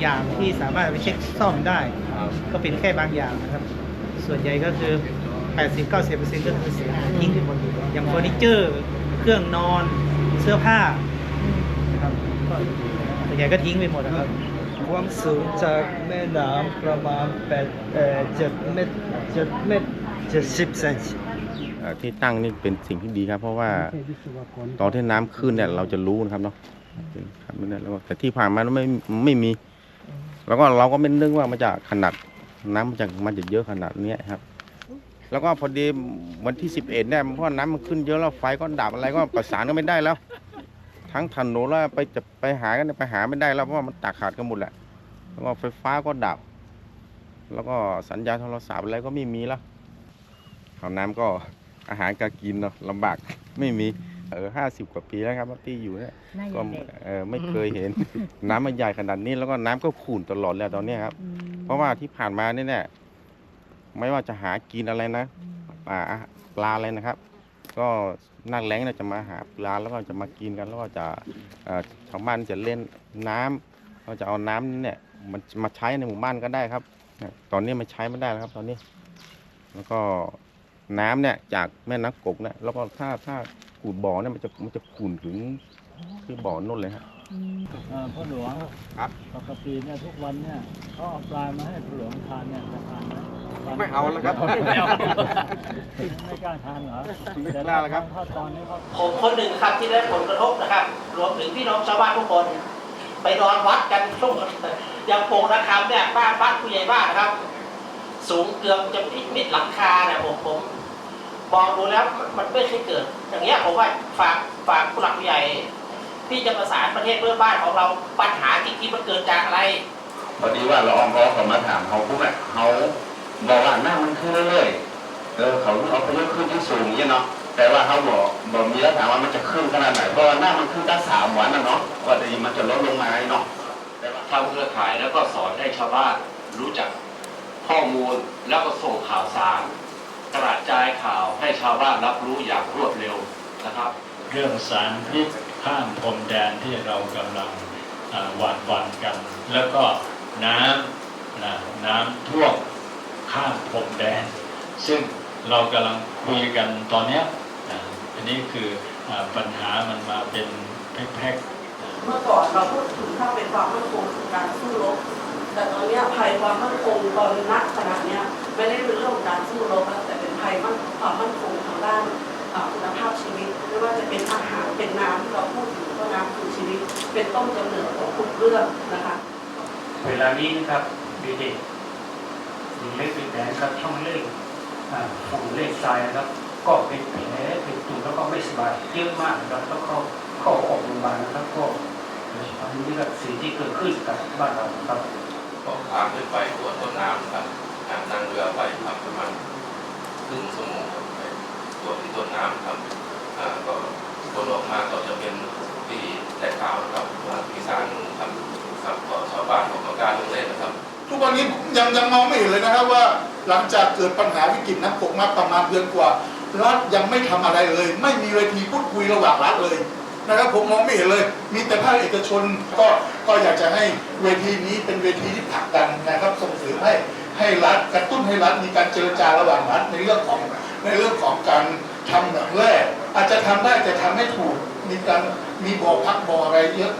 อย่างที่สามารถไปเช็คซ่อมได้ครับก็เป็นแค่บางอย่างนะครับ ส่วนใหญ่ก็คือ 80-90%ก็คือเสียหายทิ้งไปหมดอย่างเฟอร์นิเจอร์ เครื่องนอนเสื้อผ้านะครับก็ส่วนใหญ่ก็ทิ้งไปหมดนะครับ ความสูงจากแม่น้ำประมาณ8เอ่อ7เมตร7เมตร70เซนติเอ่อที่ตั้งนี่เป็นสิ่งที่ดีครับ เพราะว่าตอนที่น้ำขึ้นเนี่ยเราจะรู้นะครับเนาะ ครับไม่ได้แล้วแต่ที่ผ่านมาไม่ไม่มี แล้วก็เราก็ไม่นึกว่ามันจะขนาดน้ำมันจะมันจะเยอะขนาดเนี้ยครับ แล้วก็พอดีวันที่สิบเอ็ดเนี่ยเพราะน้ำมันขึ้นเยอะแล้วไฟก็ดับอะไรก็ประสานก็ไม่ได้แล้ว ทั้งถนนแล้วไปจะไปหากันไปหาไม่ได้แล้วเพราะว่ามันตักขาดกันหมดแหละแล้วก็ไฟฟ้าก็ดับ แล้วก็สัญญาณโทรศัพท์อะไรก็ไม่มีแล้วข่าวน้ำก็อาหารการกินเนาะลำบากไม่มี เออห้าสิบกว่าปีแล้วครับที่อยู่เนี่ยน่าก็จะเด็กเออไม่เคยเห็น น้ำมันใหญ่ขนาดนี้แล้วก็น้ำก็ขุ่นตลอดแล้วตอนเนี้ยครับ อืมเพราะว่าที่ผ่านมาเนี่ยเนี่ยไม่ว่าจะหากินอะไรนะอืมอ่าปลาอะไรนะครับ ก็หนักแรงเนี่ยจะมาหาปลาแล้วก็จะมากินกัน แล้วก็จะเอ่อชาวบ้านจะเล่นน้ำก็จะเอาน้ำเนี่ยมันมาใช้ในหมู่บ้านก็ได้ครับเนี่ยตอนนี้มันใช้ไม่ได้แล้วครับ ตอนนี้ แล้วก็น้ำเนี่ยจากแม่น้ำกกเนี่ยแล้วก็ถ้าถ้า ขูดบ่อเนี่ยมันจะมันจะขุ่นถึงคือบ่อนู่นเลยครับอืมอ่าพ่อหลวงครับปกติเนี่ยทุกวันเนี่ยเขาเอาปลามาให้พ่อหลวงทานเนี่ยจะทานไหมไม่เอาแล้วครับ ไม่เอาไม่กล้าทานเหรอไม่กล้าแล้วครับถ้าตอนนี้เขาผมคนหนึ่งครับที่ได้ผลกระทบนะครับ รวมถึงพี่น้องชาวบ้านทุกคน ไปนอนวัดกันช่วงอย่างโป่งระคำเนี่ยบ้านบ้านผู้ใหญ่บ้านนะครับ สูงเกือบจะมิดหลังคาเนี่ยผมผม มองดูแล้วมันมันไม่เคยเกิด อย่างเงี้ยผมว่าฝากฝากผู้หลักผู้ใหญ่ ที่จะประสานประเทศเพื่อนบ้านของเราปัญหาจริงๆมันเกิดจากอะไรพอดีว่าเราอองเขามาถามเขาปุ๊บอะเขาบอกว่าหน้ามันขึ้นเรื่อยๆเออเขาเอาไปยกขึ้นที่สูงอย่างเงี้ยเนาะแต่ว่าเขาบอกบอกมีแล้วถามว่ามันจะขึ้นขนาดไหนเพราะว่าหน้ามันขึ้นตั้งสามวันนะเนาะกว่าดีมันจะลดลงมาเนาะแต่ว่าทำเครือข่ายแล้วก็สอนให้ชาวบ้านรู้จักข้อมูลแล้วก็ส่งข่าวสาร กระจายข่าวให้ชาวบ้านรับรู้อย่างรวดเร็วนะครับ เรื่องสารพิษข้ามพรมแดนที่เรากำลังอ่าหวาดหวันกัน แล้วก็น้ำนะน้ำท่วมข้ามพรมแดน ซึ่งเรากำลังคุยกันตอนเนี้ยนะอันนี้คืออาปัญหามันมาเป็นแพ็คๆเมื่อก่อนเราพูดถึงถ้าเป็นความมั่นคงคือการสู้รบแต่ตอนเนี้ยภัยความมั่นคงตอนนักขณะเนี้ยไม่ได้เป็นเรื่องของการสู้รบ ทุกเรื่องนะคะ เวลานี้นะครับเด็กๆหญิงเล็กเป็นแผลครับช่องเล่งอ่าฝั่งเล่งทรายนะครับ ก็เป็นแผลเป็นตุ่มแล้วก็ไม่สบายเยอะมากนะครับต้องเข้าเข้าออกโรงพยาบาลนะครับก็อันนี้ก็สิ่งที่เกิดขึ้นกับบ้านเราครับก็พาขึ้นไปตรวจต้นน้ำครับอ่านั่งเรือไปครับประมาณครึ่งชั่วโมงครับไปตรวจที่ต้นน้ำครับอ่าก็ผลออกมาก็จะเป็นที่ได้ข่าวนะครับว่าที่สร้างครับครับก็ชาว บานของการลงเล่นนะครับ ทุกวันนี้ยังยังมองไม่เห็นเลยนะครับว่าหลังจากเกิดปัญหาวิกฤตน้ำตกมาประมาณเดือนกว่า รัฐยังไม่ทำอะไรเลย ไม่มีเวทีพูดคุยระหว่างรัฐเลยนะครับผมมองไม่เห็นเลย มีแต่ภาคเอกชนก็ก็อยากจะให้เวทีนี้เป็นเวทีที่ผลักดันนะครับส่งเสริมให้ให้รัฐกระตุ้นให้รัฐมีการเจรจาระหว่างรัฐในเรื่องของในเรื่องของการทำเหมืองแร่อาจจะทำได้แต่ทำไม่ถูกมีการมีบ่อพักบ่ออะไรเยอะ